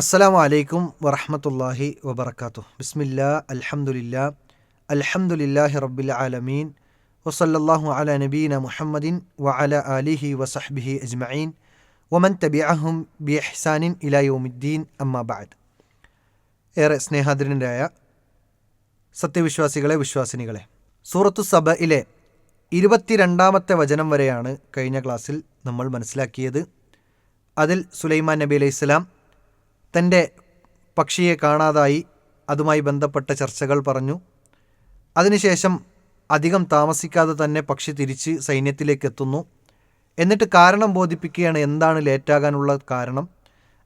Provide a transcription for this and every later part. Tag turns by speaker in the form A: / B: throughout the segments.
A: അസ്സലാമു വലൈക്കും വറഹമത്തല്ലാഹി വബർക്കാത്തു ബിസ്മില്ല അലഹമുല്ല അൽഹംദുലില്ലാഹി റബ്ബിൽ ആലമീൻ. വസല്ലല്ലാഹു അല നബീന മുഹമ്മദിൻ വ അല ആലിഹി വസഹ്ബിഹി അജ്മഈൻ. വമൻ തബിഅഹും ബി എഹ്സാനിൻ ഇലാ അമ്മാബാദ് ഏറെ സ്നേഹാദരനായ സത്യവിശ്വാസികളെ വിശ്വാസിനികളെ സൂറത്തു സബയിലെ ഇരുപത്തിരണ്ടാമത്തെ വചനം വരെയാണ് കഴിഞ്ഞ ക്ലാസ്സിൽ നമ്മൾ മനസ്സിലാക്കിയത്. അതിൽ സുലൈമാൻ നബി അലൈഹി സ്വലാം തന്റെ പക്ഷിയെ കാണാതായി അതുമായി ബന്ധപ്പെട്ട ചർച്ചകൾ പറഞ്ഞു. അതിനുശേഷം അധികം താമസിക്കാതെ തന്നെ പക്ഷി തിരിച്ച് സൈന്യത്തിലേക്ക് എത്തുന്നു എന്നിട്ട് കാരണം ബോധിപ്പിക്കുകയാണ് എന്താണ് ലേറ്റാകാനുള്ള കാരണം.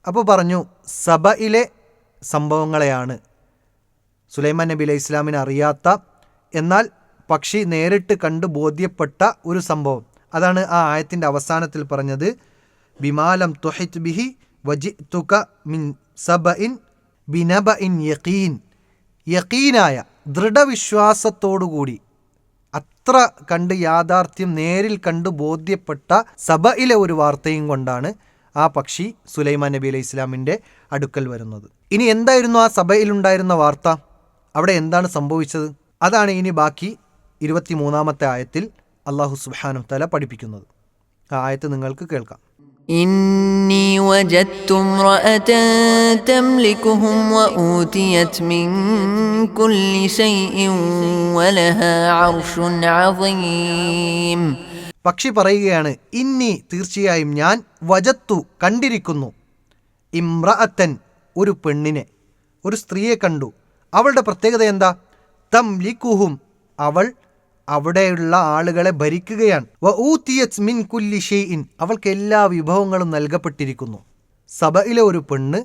A: അപ്പോൾ പറഞ്ഞു സഭയിലെ സംഭവങ്ങളെയാണ്. സുലൈമാൻ നബി അലൈഹി ഇസ്ലാമിന് അറിയാത്ത എന്നാൽ പക്ഷി നേരിട്ട് കണ്ട് ബോധ്യപ്പെട്ട ഒരു സംഭവം. അതാണ് ആ ആയത്തിന്റെ അവസാനത്തിൽ പറഞ്ഞത്. ബിമാലം തുഹിത് ബിഹി വജി തുക മിൻ സബഇൻ ബിനബ ഇൻ യക്കീൻ യക്കീനായ ദൃഢവിശ്വാസത്തോടുകൂടി അത്ര കണ്ട് യാഥാർത്ഥ്യം നേരിൽ കണ്ട് ബോധ്യപ്പെട്ട സബയിലെ ഒരു വാർത്തയും കൊണ്ടാണ് ആ പക്ഷി സുലൈമാൻ നബി അലൈഹി ഇസ്ലാമിന്റെ അടുക്കൽ വരുന്നത്. ഇനി എന്തായിരുന്നു ആ സഭയിലുണ്ടായിരുന്ന വാർത്ത? അവിടെ എന്താണ് സംഭവിച്ചത്? അതാണ് ഇനി ബാക്കി ഇരുപത്തി മൂന്നാമത്തെ ആയത്തിൽ അള്ളാഹു സുബാനു തല പഠിപ്പിക്കുന്നത്. ആ ആയത്ത് നിങ്ങൾക്ക് കേൾക്കാം.
B: إني وجدت امرأة تملكهم وأوتيت من كل شيء ولها عرش عظيم
A: പക്ഷി പറയുകയാണ് ഇന്നി തീർച്ചയായും ഞാൻ വജത്തു കണ്ടിരിക്കുന്നു ഇമ്രഅത്തൻ ഒരു പെണ്ണിനെ ഒരു സ്ത്രീയെ കണ്ടു അവളുടെ പ്രത്യേകത എന്താ തം ലിക്കുഹും അവൾ അവിടെയുള്ള ആളുകളെ ഭരിക്കുകയാണ്. വ മിൻ കുല്ലി ഷെയ്ഇൻ. അവൾക്ക് എല്ലാ വിഭവങ്ങളും നൽകപ്പെട്ടിരിക്കുന്നു. സഭയിലെ ഒരു പെണ്ണ്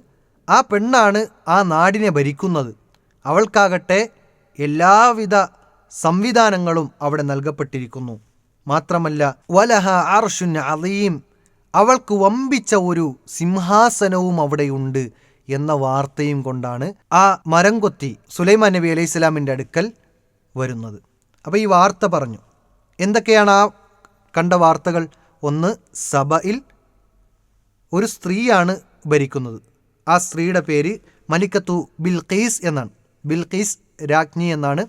A: ആ പെണ്ണാണ് ആ നാടിനെ ഭരിക്കുന്നത്. അവൾക്കാകട്ടെ എല്ലാവിധ സംവിധാനങ്ങളും അവിടെ നൽകപ്പെട്ടിരിക്കുന്നു. മാത്രമല്ല വലഹ അർഷുൻ അലീം അവൾക്ക് വമ്പിച്ച ഒരു സിംഹാസനവും അവിടെയുണ്ട് എന്ന വാർത്തയും കൊണ്ടാണ് ആ മരം കൊത്തി സുലൈമാൻ നബി അലൈഹി സ്വലാമിന്റെ അടുക്കൽ വരുന്നത്. അപ്പോൾ ഈ വാർത്ത പറഞ്ഞു. എന്തൊക്കെയാണ് ആ കണ്ട വാർത്തകൾ? ഒന്ന് സഭയിൽ ഒരു സ്ത്രീയാണ് ഭരിക്കുന്നത്. ആ സ്ത്രീയുടെ പേര് മലിക്കത്തു ബിൽഖീസ് എന്നാണ്. ബിൽഖീസ് രാജ്ഞി എന്നാണ്.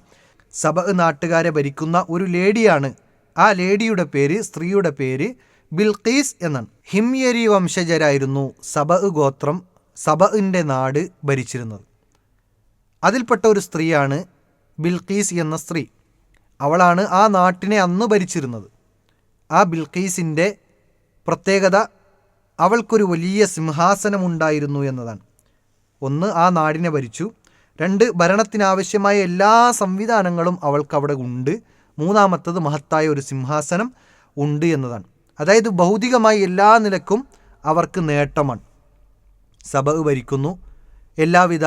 A: സഭ നാട്ടുകാരെ ഭരിക്കുന്ന ഒരു ലേഡിയാണ്. ആ ലേഡിയുടെ പേര് സ്ത്രീയുടെ പേര് ബിൽഖീസ് എന്നാണ്. ഹിംയരി വംശജരായിരുന്നു സബ ഗോത്രം സബഇന്റെ നാട് ഭരിച്ചിരുന്നത്. അതിൽപ്പെട്ട ഒരു സ്ത്രീയാണ് ബിൽഖീസ് എന്ന സ്ത്രീ. അവളാണ് ആ നാട്ടിനെ അന്ന് ഭരിച്ചിരുന്നത്. ആ ബിൽഖീസിന്റെ പ്രത്യേകത അവൾക്കൊരു വലിയ സിംഹാസനമുണ്ടായിരുന്നു എന്നതാണ്. ഒന്ന് ആ നാടിനെ ഭരിച്ചു. രണ്ട് ഭരണത്തിനാവശ്യമായ എല്ലാ സംവിധാനങ്ങളും അവൾക്കവിടെ ഉണ്ട്. മൂന്നാമത്തത് മഹത്തായ ഒരു സിംഹാസനം ഉണ്ട് എന്നതാണ്. അതായത് ഭൗതികമായി എല്ലാ നിലക്കും അവർക്ക് നേട്ടമാണ്. സഭ ഭരിക്കുന്നു. എല്ലാവിധ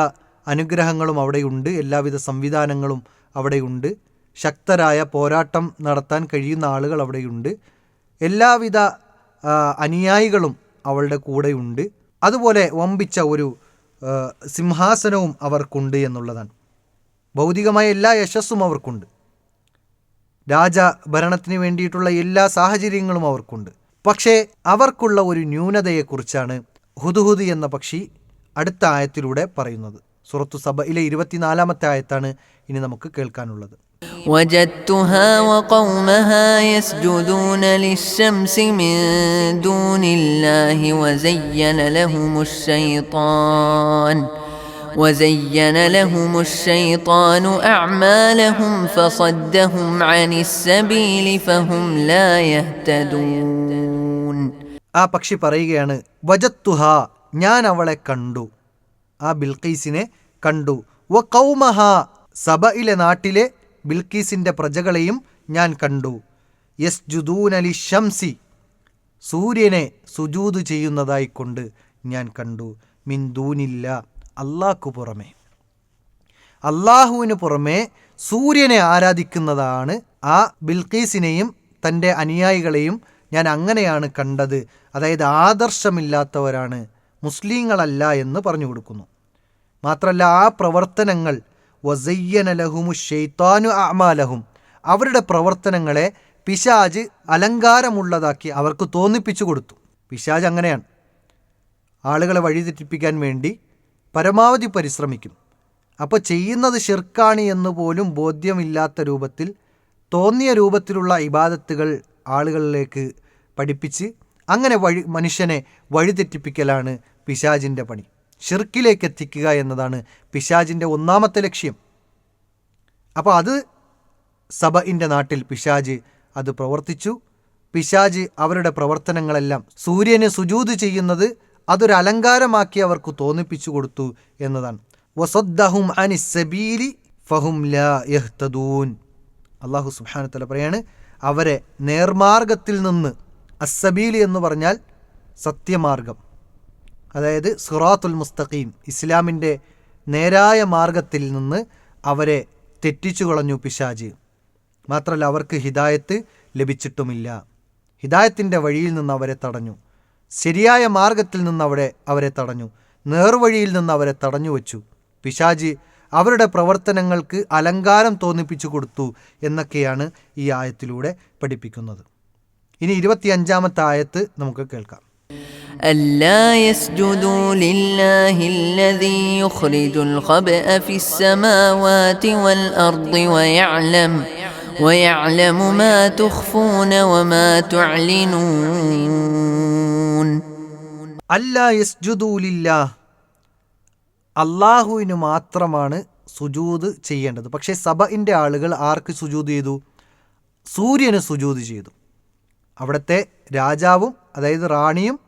A: അനുഗ്രഹങ്ങളും അവിടെയുണ്ട്. എല്ലാവിധ സംവിധാനങ്ങളും അവിടെയുണ്ട്. ശക്തരായ പോരാട്ടം നടത്താൻ കഴിയുന്ന ആളുകൾ അവിടെയുണ്ട്. എല്ലാവിധ അനുയായികളും അവളുടെ കൂടെയുണ്ട്. അതുപോലെ വമ്പിച്ച ഒരു സിംഹാസനവും അവർക്കുണ്ട് എന്നുള്ളതാണ്. ഭൗതികമായ എല്ലാ യശസ്സും അവർക്കുണ്ട്. രാജ ഭരണത്തിന് വേണ്ടിയിട്ടുള്ള എല്ലാ സാഹചര്യങ്ങളും അവർക്കുണ്ട്. പക്ഷേ അവർക്കുള്ള ഒരു ന്യൂനതയെക്കുറിച്ചാണ് ഹുദുഹുദ് എന്ന പക്ഷി അടുത്ത ആയത്തിലൂടെ പറയുന്നത്. സുറത്തു സഭയിലെ ഇരുപത്തിനാലാമത്തെ ആയത്താണ് ഇനി നമുക്ക് കേൾക്കാനുള്ളത്.
B: وجدتها وقومها يسجدون للشمس من دون الله وزين لهم الشيطان وزين لهم الشيطان أعمالهم فصدهم عن السبيل فهم لا يهتدون
A: ആ പക്ഷി പറയുകയാണ് വജത്തുഹ ഞാൻ അവളെ കണ്ടു ആ ബിൽക്കീസിനെ കണ്ടു വ കൗമഹ സബയിലെ നാട്ടിലെ ബിൽക്കീസിന്റെ പ്രജകളെയും ഞാൻ കണ്ടു. യസ് ജുദൂനലി ഷംസി സൂര്യനെ സുജൂത് ചെയ്യുന്നതായിക്കൊണ്ട് ഞാൻ കണ്ടു. മിൻ ദൂനില്ല അള്ളാഹ്ക്കു പുറമേ. അള്ളാഹുവിന് പുറമേ സൂര്യനെ ആരാധിക്കുന്നതാണ് ആ ബിൽക്കീസിനെയും തന്റെ അനുയായികളെയും ഞാൻ അങ്ങനെയാണ് കണ്ടത്. അതായത് ആദർശമില്ലാത്തവരാണ്. മുസ്ലിങ്ങളല്ല എന്ന് പറഞ്ഞു കൊടുക്കുന്നു. മാത്രമല്ല ആ പ്രവർത്തനങ്ങൾ വസയ്യന ഷെയ്ത്താനു അമാലഹും അവരുടെ പ്രവർത്തനങ്ങളെ പിശാജ് അലങ്കാരമുള്ളതാക്കി അവർക്ക് തോന്നിപ്പിച്ചു കൊടുത്തു. പിശാജ് അങ്ങനെയാണ്. ആളുകളെ വഴിതെറ്റിപ്പിക്കാൻ വേണ്ടി പരമാവധി പരിശ്രമിക്കും. അപ്പോൾ ചെയ്യുന്നത് ഷിർക്കാണ് എന്ന് പോലും ബോധ്യമില്ലാത്ത രൂപത്തിൽ തോന്നിയ രൂപത്തിലുള്ള ഇബാദത്തുകൾ ആളുകളിലേക്ക് പഠിപ്പിച്ച് അങ്ങനെ വഴി മനുഷ്യനെ വഴിതെറ്റിപ്പിക്കലാണ് പിശാജിന്റെ പണി. ഷിർക്കിലേക്ക് എത്തിക്കുക എന്നതാണ് പിശാജിന്റെ ഒന്നാമത്തെ ലക്ഷ്യം. അപ്പോൾ അത് സബഇന്റെ നാട്ടിൽ പിശാജ് അത് പ്രവർത്തിച്ചു. പിശാജ് അവരുടെ പ്രവർത്തനങ്ങളെല്ലാം സൂര്യന് സുജൂത് ചെയ്യുന്നത് അതൊരു അലങ്കാരമാക്കി അവർക്ക് തോന്നിപ്പിച്ചു കൊടുത്തു എന്നതാണ്. വസദ്ദഹും അനി സബീലി ഫഹും ലാ യഹ്തദൂൻ. അള്ളാഹു സുബ്ഹാനഹു പറയാണ് അവരെ നേർമാർഗത്തിൽ നിന്ന് അസബീലി എന്ന് പറഞ്ഞാൽ സത്യമാർഗം. അതായത് സിറാത്തുൽ മുസ്തഖീം ഇസ്ലാമിന്റെ നേരായ മാർഗത്തിൽ നിന്ന് അവരെ തെറ്റിച്ചു കളഞ്ഞു പിശാജ് മാത്രമല്ല അവർക്ക് ഹിദായത്ത് ലഭിച്ചിട്ടുമില്ല. ഹിദായത്തിന്റെ വഴിയിൽ നിന്ന് അവരെ തടഞ്ഞു. ശരിയായ മാർഗത്തിൽ നിന്ന് അവരെ അവരെ തടഞ്ഞു. നേർവഴിയിൽ നിന്ന് അവരെ തടഞ്ഞു വച്ചു. പിശാജ് അവരുടെ പ്രവർത്തനങ്ങൾക്ക് അലങ്കാരം തോന്നിപ്പിച്ചു കൊടുത്തു എന്നൊക്കെയാണ് ഈ ആയത്തിലൂടെ പഠിപ്പിക്കുന്നത്. ഇനി ഇരുപത്തിയഞ്ചാമത്തെ ആയത്ത് നമുക്ക് കേൾക്കാം.
B: ألا يسجدوا لله الذي يخرج الخبأ في السماوات والأرض ويعلم ويعلم ما تخفون وما تعلنون
A: അല്ല യസ്ജുദൂലില്ല അള്ളാഹുവിന് മാത്രമാണ് സുജൂത് ചെയ്യേണ്ടത് പക്ഷേ സബഇൻ്റെ ആളുകൾ ആർക്ക് സുജൂത് ചെയ്തു സൂര്യന് സുജൂത് ചെയ്തു അവിടുത്തെ രാജാവും അതായത് റാണിയും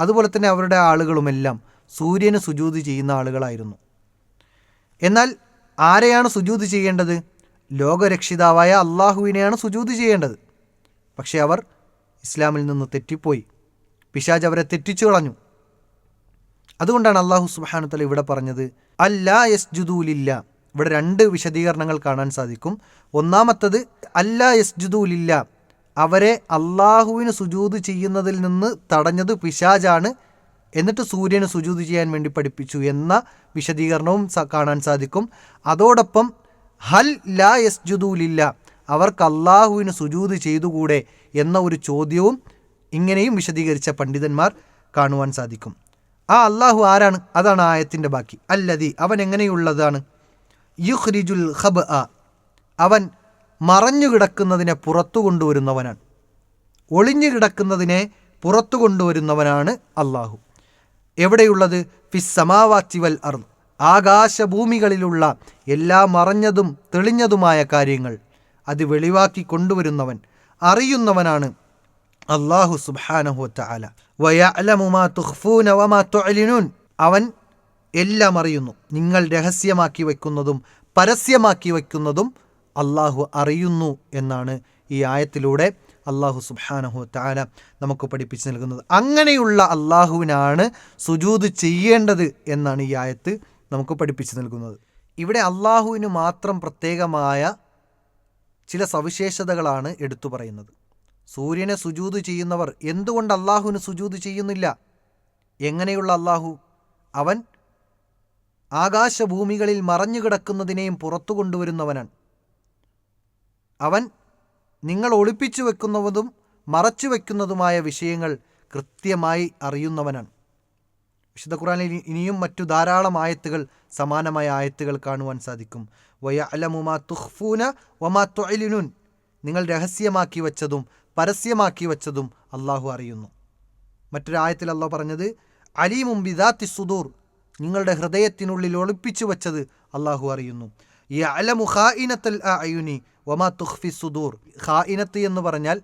A: അതുപോലെ തന്നെ അവരുടെ ആളുകളുമെല്ലാം സൂര്യന് സുജൂത് ചെയ്യുന്ന ആളുകളായിരുന്നു. എന്നാൽ ആരെയാണ് സുജൂത് ചെയ്യേണ്ടത്? ലോകരക്ഷിതാവായ അള്ളാഹുവിനെയാണ് സുജൂത് ചെയ്യേണ്ടത്. പക്ഷേ അവർ ഇസ്ലാമിൽ നിന്ന് തെറ്റിപ്പോയി. പിശാജ് അവരെ തെറ്റിച്ചു കളഞ്ഞു. അതുകൊണ്ടാണ് അള്ളാഹു സുബാനുത്തല ഇവിടെ പറഞ്ഞത് അല്ലാ യസ്ജുദൂലില്ല ഇവിടെ രണ്ട് വിശദീകരണങ്ങൾ കാണാൻ സാധിക്കും. ഒന്നാമത്തത് അല്ലാ യസ്ജുദൂലില്ല അവരെ അള്ളാഹുവിന് സുജൂത് ചെയ്യുന്നതിൽ നിന്ന് തടഞ്ഞത് പിശാജാണ്. എന്നിട്ട് സൂര്യന് സുജൂത് ചെയ്യാൻ വേണ്ടി പഠിപ്പിച്ചു എന്ന വിശദീകരണവും കാണാൻ സാധിക്കും. അതോടൊപ്പം ഹൽ ലാ യസ്ജുദൂലില്ല അവർക്ക് അള്ളാഹുവിന് സുജൂത് ചെയ്തുകൂടെ എന്ന ഒരു ചോദ്യവും ഇങ്ങനെയും വിശദീകരിച്ച പണ്ഡിതന്മാർ കാണുവാൻ സാധിക്കും. ആ അള്ളാഹു ആരാണ്? അതാണ് ആയത്തിന്റെ ബാക്കി. അല്ലതി അവൻ എങ്ങനെയുള്ളതാണ്? യുഹ്രിജുൽ ഹബ് അവൻ മറഞ്ഞു കിടക്കുന്നതിനെ പുറത്തു കൊണ്ടുവരുന്നവനാണ്. ഒളിഞ്ഞു കിടക്കുന്നതിനെ പുറത്തു കൊണ്ടുവരുന്നവനാണ് അള്ളാഹു എവിടെയുള്ളത്? ഫിസ്സമാവാച്ചിവൽ വൽ അർ ആകാശഭൂമികളിലുള്ള എല്ലാ മറഞ്ഞതും തെളിഞ്ഞതുമായ കാര്യങ്ങൾ അത് വെളിവാക്കി കൊണ്ടുവരുന്നവൻ അറിയുന്നവനാണ് അള്ളാഹു മാ വമാ അവൻ എല്ലാം അറിയുന്നു. നിങ്ങൾ രഹസ്യമാക്കി വയ്ക്കുന്നതും പരസ്യമാക്കി വയ്ക്കുന്നതും അള്ളാഹു അറിയുന്നു എന്നാണ് ഈ ആയത്തിലൂടെ അള്ളാഹു സുബാനഹു തആല നമുക്ക് പഠിപ്പിച്ചു നൽകുന്നത്. അങ്ങനെയുള്ള അള്ളാഹുവിനാണ് സുജൂത് ചെയ്യേണ്ടത് എന്നാണ് ഈ ആയത്ത് നമുക്ക് പഠിപ്പിച്ചു നൽകുന്നത്. ഇവിടെ അള്ളാഹുവിന് മാത്രം പ്രത്യേകമായ ചില സവിശേഷതകളാണ് എടുത്തു പറയുന്നത്. സൂര്യനെ സുജൂത് ചെയ്യുന്നവർ എന്തുകൊണ്ട് അള്ളാഹുവിന് സുജൂത് ചെയ്യുന്നില്ല? എങ്ങനെയുള്ള അള്ളാഹു അവൻ ആകാശഭൂമികളിൽ മറഞ്ഞു കിടക്കുന്നതിനെയും പുറത്തു കൊണ്ടുവരുന്നവനാണ്. അവൻ നിങ്ങൾ ഒളിപ്പിച്ചു വെക്കുന്നതും മറച്ചു വെക്കുന്നതുമായ വിഷയങ്ങൾ കൃത്യമായി അറിയുന്നവനാണ്. വിശുദ്ധ ഖുറാനിൽ ഇനിയും മറ്റു ധാരാളം ആയത്തുകൾ സമാനമായ ആയത്തുകൾ കാണുവാൻ സാധിക്കും. വയ അലമുമാ തുഹ്ഫൂന വമാ തൊഴിലിനുൻ നിങ്ങൾ രഹസ്യമാക്കി വച്ചതും പരസ്യമാക്കി വച്ചതും അള്ളാഹു അറിയുന്നു. മറ്റൊരായത്തിൽ അള്ളാഹു പറഞ്ഞത് അലീമും ബിദാത്തി സുദൂർ. നിങ്ങളുടെ ഹൃദയത്തിനുള്ളിൽ ഒളിപ്പിച്ചു വച്ചത് അള്ളാഹു അറിയുന്നു. ഈ അലമു ഖായിനത്തൽ അയുനി വമാ തുഹ്ഫി സുദൂർ. ഖായിനത്ത് എന്ന് പറഞ്ഞാൽ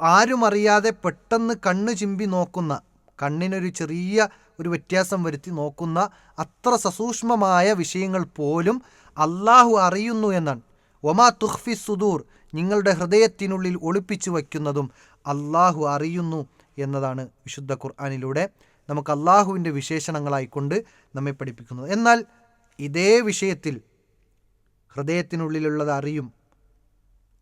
A: ആരും അറിയാതെ പെട്ടെന്ന് കണ്ണ് ചിമ്പി നോക്കുന്ന കണ്ണിനൊരു ചെറിയ ഒരു വ്യത്യാസം വരുത്തി നോക്കുന്ന അത്ര സസൂക്ഷ്മമായ വിഷയങ്ങൾ പോലും അള്ളാഹു അറിയുന്നു എന്നാണ്. ഒമാ തുഹ്ഫി സുദൂർ നിങ്ങളുടെ ഹൃദയത്തിനുള്ളിൽ ഒളിപ്പിച്ചു വയ്ക്കുന്നതും അള്ളാഹു അറിയുന്നു എന്നതാണ് വിശുദ്ധ ഖുർആാനിലൂടെ നമുക്ക് അള്ളാഹുവിന്റെ വിശേഷണങ്ങളായിക്കൊണ്ട് നമ്മെ പഠിപ്പിക്കുന്നത്. എന്നാൽ ഇതേ വിഷയത്തിൽ ഹൃദയത്തിനുള്ളിലുള്ളത് അറിയും.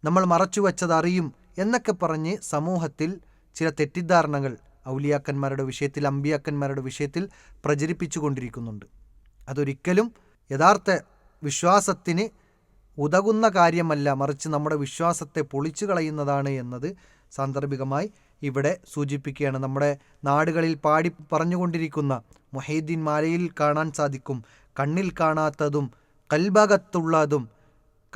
A: നമ്മൾ മറച്ചു വച്ചത് അറിയും എന്നൊക്കെ പറഞ്ഞ് സമൂഹത്തിൽ ചില തെറ്റിദ്ധാരണകൾ ഔലിയാക്കന്മാരുടെ വിഷയത്തിൽ അമ്പിയാക്കന്മാരുടെ വിഷയത്തിൽ പ്രചരിപ്പിച്ചു കൊണ്ടിരിക്കുന്നുണ്ട്. അതൊരിക്കലും യഥാർത്ഥ വിശ്വാസത്തിന് ഉതകുന്ന കാര്യമല്ല മറിച്ച് നമ്മുടെ വിശ്വാസത്തെ പൊളിച്ചു കളയുന്നതാണ് എന്നത് സാന്ദർഭികമായി ഇവിടെ സൂചിപ്പിക്കുകയാണ്. നമ്മുടെ നാടുകളിൽ പാടി പറഞ്ഞുകൊണ്ടിരിക്കുന്ന മൊഹീദ്ദീൻ മാലയിൽ കാണാൻ സാധിക്കും കണ്ണിൽ കാണാത്തതും കൽഭാഗത്തുള്ളതും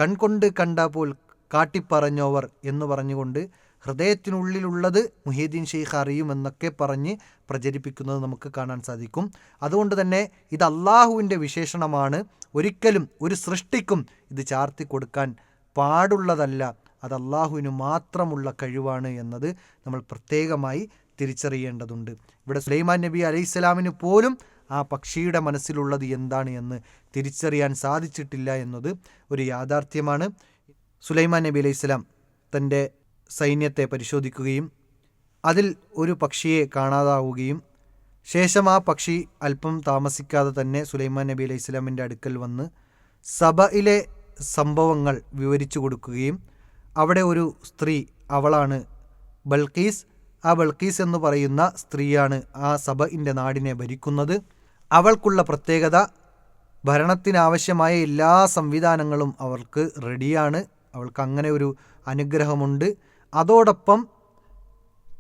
A: കൺകൊണ്ട് കണ്ട പോൽ കാട്ടിപ്പറഞ്ഞോവർ എന്ന് പറഞ്ഞുകൊണ്ട് ഹൃദയത്തിനുള്ളിലുള്ളത് മുഹീദ്ദീൻ ഷെയ്ഖ് അറിയുമെന്നൊക്കെ പറഞ്ഞ് പ്രചരിപ്പിക്കുന്നത് നമുക്ക് കാണാൻ സാധിക്കും. അതുകൊണ്ട് തന്നെ ഇത് അള്ളാഹുവിന്റെ വിശേഷണമാണ്. ഒരിക്കലും ഒരു സൃഷ്ടിക്കും ഇത് ചാർത്തി കൊടുക്കാൻ പാടുള്ളതല്ല. അത് അള്ളാഹുവിന് മാത്രമുള്ള കഴിവാണ് എന്നത് നമ്മൾ പ്രത്യേകമായി തിരിച്ചറിയേണ്ടതുണ്ട്. ഇവിടെ സുലൈമാൻ നബി അലൈഹി സ്വലാമിന് പോലും ആ പക്ഷിയുടെ മനസ്സിലുള്ളത് എന്താണ് എന്ന് തിരിച്ചറിയാൻ സാധിച്ചിട്ടില്ല എന്നത് ഒരു യാഥാർത്ഥ്യമാണ്. സുലൈമാൻ നബി അലൈഹി സ്വലാം തന്റെ സൈന്യത്തെ പരിശോധിക്കുകയും അതിൽ ഒരു പക്ഷിയെ കാണാതാവുകയും ശേഷം ആ പക്ഷി അല്പം താമസിക്കാതെ തന്നെ സുലൈമാൻ നബി അലൈഹി സ്വലാമിന്റെ അടുക്കൽ വന്ന് സഭയിലെ സംഭവങ്ങൾ വിവരിച്ചു കൊടുക്കുകയും അവിടെ ഒരു സ്ത്രീ അവളാണ് ബൽക്കീസ് ആ ബൽക്കീസ് എന്ന് പറയുന്ന സ്ത്രീയാണ് ആ സഭയിന്റെ നാടിനെ ഭരിക്കുന്നത്. അവൾക്കുള്ള പ്രത്യേകത ഭരണത്തിനാവശ്യമായ എല്ലാ സംവിധാനങ്ങളും അവൾക്ക് റെഡിയാണ്. അവൾക്ക് അങ്ങനെ ഒരു അനുഗ്രഹമുണ്ട്. അതോടൊപ്പം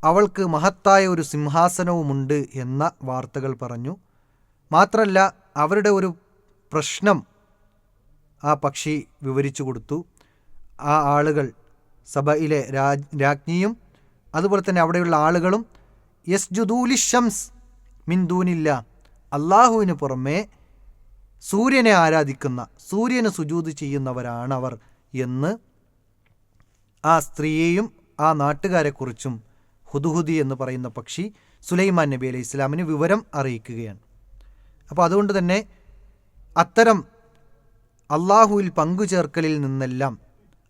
A: അവൾക്ക് മഹത്തായ ഒരു സിംഹാസനവുമുണ്ട് എന്ന വാർത്തകൾ പറഞ്ഞു. മാത്രമല്ല അവരുടെ ഒരു പ്രശ്നം ആ പക്ഷി വിവരിച്ചു കൊടുത്തു. ആ ആളുകൾ സഭയിലെ രാജ് രാജ്ഞിയും അതുപോലെ തന്നെ അവിടെയുള്ള ആളുകളും യസ്ജുദൂലി ഷംസ് മിന്ദൂനില്ല അള്ളാഹുവിന് പുറമേ സൂര്യനെ ആരാധിക്കുന്ന സൂര്യന് സുജൂത് ചെയ്യുന്നവരാണ് അവർ എന്ന് ആ സ്ത്രീയെയും ആ നാട്ടുകാരെക്കുറിച്ചും ഹുദുഹുദി എന്ന് പറയുന്ന പക്ഷി സുലൈമാൻ നബി അലൈഹി ഇസ്ലാമിന് വിവരം അറിയിക്കുകയാണ്. അപ്പോൾ അതുകൊണ്ട് തന്നെ അത്തരം അള്ളാഹുവിൽ പങ്കുചേർക്കലിൽ നിന്നെല്ലാം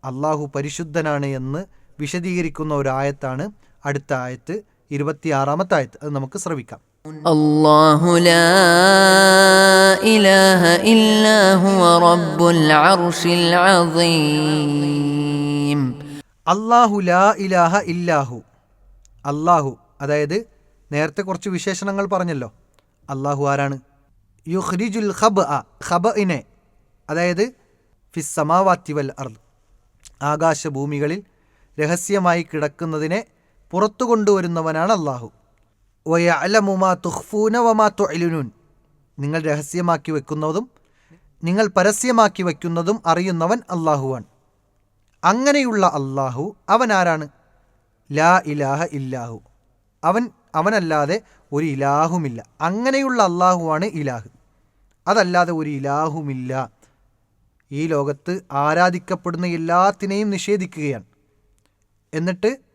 A: അള്ളാഹു പരിശുദ്ധനാണ് എന്ന് വിശദീകരിക്കുന്ന ഒരു ആയത്താണ് അടുത്ത ആയത്ത് ഇരുപത്തിയാറാമത്തെ ആയത്ത്. അത് നമുക്ക് ശ്രവിക്കാം.
B: الله لا إله إلا هو رب العرش العظيم
A: അള്ളാഹു ലാ ഇലാഹ ഇല്ലാഹു അള്ളാഹു അതായത് നേരത്തെ കുറച്ച് വിശേഷണങ്ങൾ പറഞ്ഞല്ലോ അള്ളാഹു ആരാണ് യുഹ്രിജുൽ ഖബ് അ ഖബഇനെ അതായത് ഫിസ് സമാവാത്തി വൽ അർദ് ആകാശഭൂമികളിൽ രഹസ്യമായി കിടക്കുന്നതിനെ പുറത്തു കൊണ്ടുവരുന്നവനാണ് അള്ളാഹു വയഅലമുമാ തുഹ്ഫൂന വമാ തുഅലിനുൻ നിങ്ങൾ രഹസ്യമാക്കി വെക്കുന്നതും നിങ്ങൾ പരസ്യമാക്കി വയ്ക്കുന്നതും അറിയുന്നവൻ അള്ളാഹുവാണ് അങ്ങനെയുള്ള അള്ളാഹു അവൻ ആരാണ്? ലാ ഇലാഹ ഇല്ലാഹു. അവൻ അവനല്ലാതെ ഒരു ഇലാഹുമില്ല. അങ്ങനെയുള്ള അള്ളാഹുവാണ് ഇലാഹ്. അതല്ലാതെ ഒരു ഇലാഹുമില്ല. ഈ ലോകത്ത് ആരാധിക്കപ്പെടുന്ന എല്ലാത്തിനെയും നിഷേധിക്കുകയാണ്. എന്നിട്ട്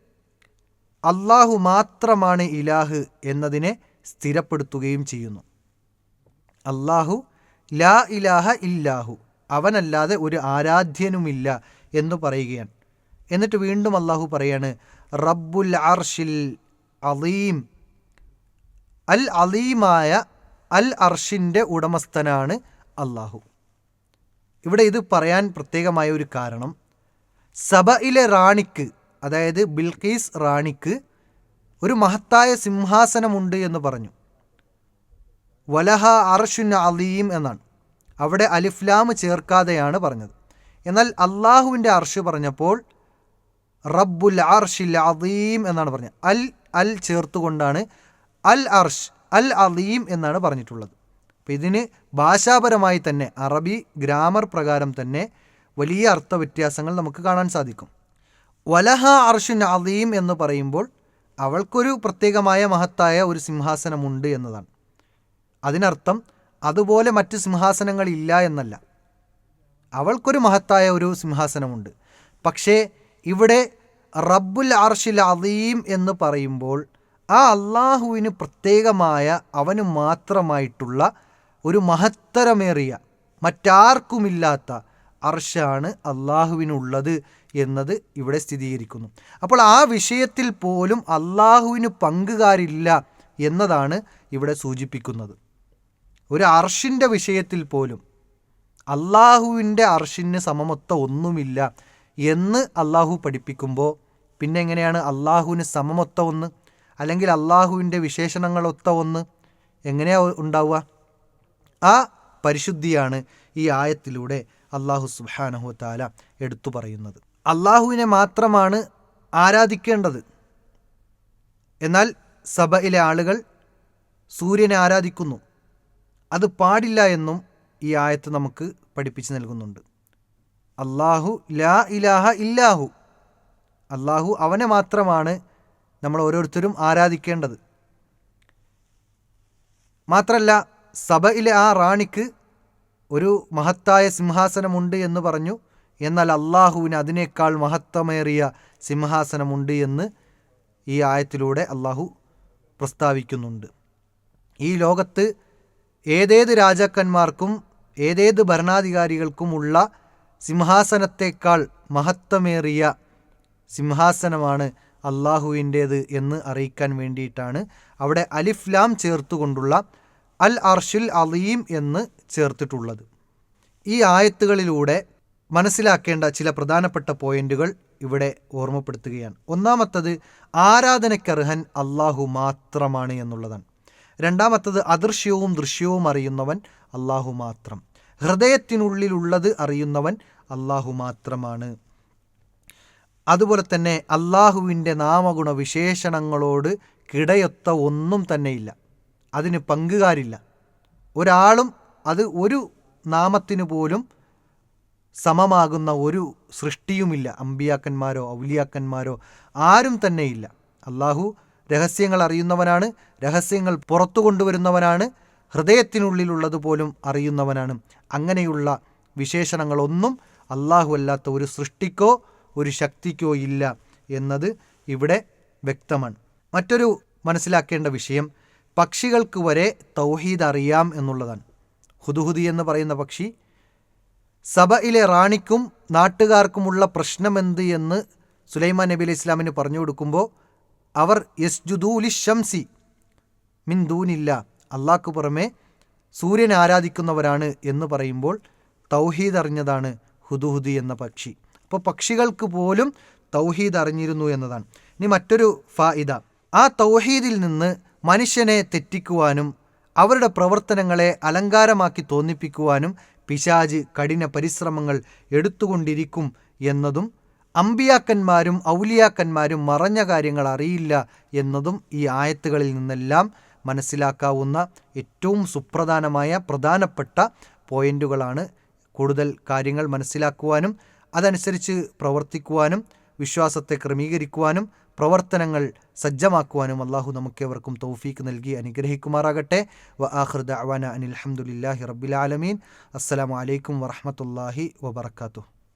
A: അള്ളാഹു മാത്രമാണ് ഇലാഹ് എന്നതിനെ സ്ഥിരപ്പെടുത്തുകയും ചെയ്യുന്നു. അള്ളാഹു ലാ ഇലാഹ ഇല്ലാഹു. അവനല്ലാതെ ഒരു ആരാധ്യനുമില്ല എന്ന് പറയുകയാണ്. എന്നിട്ട് വീണ്ടും അള്ളാഹു പറയാണ് റബ്ബുൽ അർഷിൽ അലീം. അൽ അലീമായ അൽ അർഷിന്റെ ഉടമസ്ഥനാണ് അള്ളാഹു ഇവിടെ ഇത് പറയാൻ പ്രത്യേകമായ ഒരു കാരണം സഭയിലെ റാണിക്ക് അതായത് ബിൽഖീസ് റാണിക്ക് ഒരു മഹത്തായ സിംഹാസനമുണ്ട് എന്ന് പറഞ്ഞു. വലഹ അർഷുൻ അലീം എന്നാണ്. അവിടെ അലിഫ്ലാം ചേർക്കാതെയാണ് പറഞ്ഞത്. എന്നാൽ അള്ളാഹുവിന്റെ അർഷ് പറഞ്ഞപ്പോൾ റബ്ബുൽ അർഷിൽ അലീം എന്നാണ് പറഞ്ഞത്. അൽ അൽ ചേർത്തുകൊണ്ടാണ് അൽ അർഷ് അൽ അലീം എന്നാണ് പറഞ്ഞിട്ടുള്ളത്. അപ്പം ഇതിന് ഭാഷാപരമായി തന്നെ അറബി ഗ്രാമർ പ്രകാരം തന്നെ വലിയ അർത്ഥവ്യത്യാസങ്ങൾ നമുക്ക് കാണാൻ സാധിക്കും. വലഹ അർഷുൻ അലീം എന്ന് പറയുമ്പോൾ അവൾക്കൊരു പ്രത്യേകമായ മഹത്തായ ഒരു സിംഹാസനമുണ്ട് എന്നതാണ്. അതിനർത്ഥം അതുപോലെ മറ്റ് സിംഹാസനങ്ങളില്ല എന്നല്ല. അവൾക്കൊരു മഹത്തായ ഒരു സിംഹാസനമുണ്ട്. പക്ഷേ ഇവിടെ റബ്ബുൽ അർഷിൽ അലീം എന്ന് പറയുമ്പോൾ ആ അള്ളാഹുവിന് പ്രത്യേകമായ അവന് മാത്രമായിട്ടുള്ള ഒരു മഹത്തരമേറിയ മറ്റാർക്കുമില്ലാത്ത അർഷാണ് അള്ളാഹുവിനുള്ളത് എന്നത് ഇവിടെ സ്ഥിരീകരിക്കുന്നു. അപ്പോൾ ആ വിഷയത്തിൽ പോലും അള്ളാഹുവിന് പങ്കുകാരില്ല എന്നതാണ് ഇവിടെ സൂചിപ്പിക്കുന്നത്. ഒരു അർഷിന്റെ വിഷയത്തിൽ പോലും അള്ളാഹുവിന്റെ അർഷിന് സമമൊത്ത ഒന്നുമില്ല എന്ന് അള്ളാഹു പഠിപ്പിക്കുമ്പോൾ പിന്നെ എങ്ങനെയാണ് അള്ളാഹുവിന് സമമൊത്ത ഒന്ന്? അല്ലെങ്കിൽ അള്ളാഹുവിന്റെ വിശേഷണങ്ങളൊത്ത ഒന്ന് എങ്ങനെയാ ഉണ്ടാവുക? ആ പരിശുദ്ധിയാണ് ഈ ആയത്തിലൂടെ അള്ളാഹു സുബാനഹു താല എടുത്തു പറയുന്നത്. അള്ളാഹുവിനെ മാത്രമാണ് ആരാധിക്കേണ്ടത്. എന്നാൽ സഭയിലെ ആളുകൾ സൂര്യനെ ആരാധിക്കുന്നു. അത് പാടില്ല എന്നും ഈ ആയത്ത് നമുക്ക് പഠിപ്പിച്ച് നൽകുന്നുണ്ട്. അള്ളാഹു ലാ ഇലാഹ ഇല്ലാഹു. അള്ളാഹു അവനെ മാത്രമാണ് നമ്മൾ ഓരോരുത്തരും ആരാധിക്കേണ്ടത്. മാത്രമല്ല സഭയിലെ ആ റാണിക്ക് ഒരു മഹത്തായ സിംഹാസനമുണ്ട് എന്ന് പറഞ്ഞു എന്നാൽ അള്ളാഹുവിന് അതിനേക്കാൾ മഹത്വമേറിയ സിംഹാസനമുണ്ട് എന്ന് ഈ ആയത്തിലൂടെ അള്ളാഹു പ്രസ്താവിക്കുന്നുണ്ട്. ഈ ലോകത്ത് ഏതേത് രാജാക്കന്മാർക്കും ഏതേത് ഭരണാധികാരികൾക്കുമുള്ള സിംഹാസനത്തേക്കാൾ മഹത്വമേറിയ സിംഹാസനമാണ് അള്ളാഹുവിന്റേത് എന്ന് അറിയിക്കാൻ വേണ്ടിയിട്ടാണ് അവിടെ അലിഫ്ലാം ചേർത്തുകൊണ്ടുള്ള അൽ അർഷിൽ അലീം എന്ന് ചേർത്തിട്ടുള്ളത്. ഈ ആയത്തുകളിലൂടെ മനസ്സിലാക്കേണ്ട ചില പ്രധാനപ്പെട്ട പോയിന്റുകൾ ഇവിടെ ഓർമ്മപ്പെടുത്തുകയാണ്. ഒന്നാമത്തത് ആരാധനയ്ക്കർഹൻ അള്ളാഹു മാത്രമാണ് എന്നുള്ളതാണ്. രണ്ടാമത്തത് അദൃശ്യവും ദൃശ്യവും അറിയുന്നവൻ അള്ളാഹു മാത്രം. ഹൃദയത്തിനുള്ളിലുള്ളത് അറിയുന്നവൻ അള്ളാഹു മാത്രമാണ്. അതുപോലെ തന്നെ അള്ളാഹുവിന്റെ നാമഗുണ വിശേഷണങ്ങളോട് കിടയൊത്ത ഒന്നും തന്നെയില്ല. അതിന് പങ്കുകാരില്ല. ഒരാളും അത് ഒരു നാമത്തിന് പോലും സമമാകുന്ന ഒരു സൃഷ്ടിയുമില്ല. അമ്പിയാക്കന്മാരോ ഔലിയാക്കന്മാരോ ആരും തന്നെയില്ല. അള്ളാഹു രഹസ്യങ്ങൾ അറിയുന്നവനാണ് രഹസ്യങ്ങൾ പുറത്തു കൊണ്ടുവരുന്നവനാണ് ഹൃദയത്തിനുള്ളിലുള്ളത് പോലും അറിയുന്നവനാണ്. അങ്ങനെയുള്ള വിശേഷണങ്ങളൊന്നും അള്ളാഹു അല്ലാത്ത ഒരു സൃഷ്ടിക്കോ ഒരു ശക്തിക്കോ ഇല്ല എന്നത് ഇവിടെ വ്യക്തമാണ്. മറ്റൊരു മനസ്സിലാക്കേണ്ട വിഷയം പക്ഷികൾക്ക് വരെ തൗഹീദ് അറിയാം എന്നുള്ളതാണ്. ഹുദുഹുദി എന്ന് പറയുന്ന പക്ഷി സഭയിലെ റാണിക്കും നാട്ടുകാർക്കുമുള്ള പ്രശ്നമെന്ത് എന്ന് സുലൈമാൻ നബി അലൈഹി ഇസ്ലാമിന് പറഞ്ഞു കൊടുക്കുമ്പോൾ അവർ യസ്ജുദൂലി ഷംസി മിൻ ദൂനില്ല പുറമെ സൂര്യനെ ആരാധിക്കുന്നവരാണ് എന്ന് പറയുമ്പോൾ തൗഹീദ് അറിഞ്ഞതാണ് ഹുദുഹുദി എന്ന പക്ഷി. അപ്പോൾ പക്ഷികൾക്ക് പോലും തൗഹീദ് അറിഞ്ഞിരുന്നു എന്നതാണ്. ഇനി മറ്റൊരു ഫായിദ ആ തൗഹീദിൽ നിന്ന് മനുഷ്യനെ തെറ്റിക്കുവാനും അവരുടെ പ്രവർത്തനങ്ങളെ അലങ്കാരമാക്കി തോന്നിപ്പിക്കുവാനും പിശാജ് കഠിന പരിശ്രമങ്ങൾ എടുത്തുകൊണ്ടിരിക്കും എന്നതും അമ്പിയാക്കന്മാരും ഔലിയാക്കന്മാരും മറഞ്ഞ കാര്യങ്ങൾ അറിയില്ല എന്നതും ഈ ആയത്തുകളിൽ നിന്നെല്ലാം മനസ്സിലാക്കാവുന്ന ഏറ്റവും സുപ്രധാനമായ പ്രധാനപ്പെട്ട പോയിന്റുകളാണ് കൂടുതൽ കാര്യങ്ങൾ മനസ്സിലാക്കുവാനും അതനുസരിച്ച് പ്രവർത്തിക്കുവാനും വിശ്വാസത്തെ ക്രമീകരിക്കുവാനും പ്രവർത്തനങ്ങൾ സജ്ജമാക്കുവാനും അള്ളാഹു നമുക്കേവർക്കും തൗഫീക്ക് നൽകി അനുഗ്രഹിക്കുമാറാകട്ടെ. വ ആഹൃദ അവാന അനിൽ അഹമ്മദില്ലാഹി റബ്ബിലാലമീൻ അസ്സലാമു അലൈക്കും വറഹമത്തല്ലാഹി വബർക്കാത്തു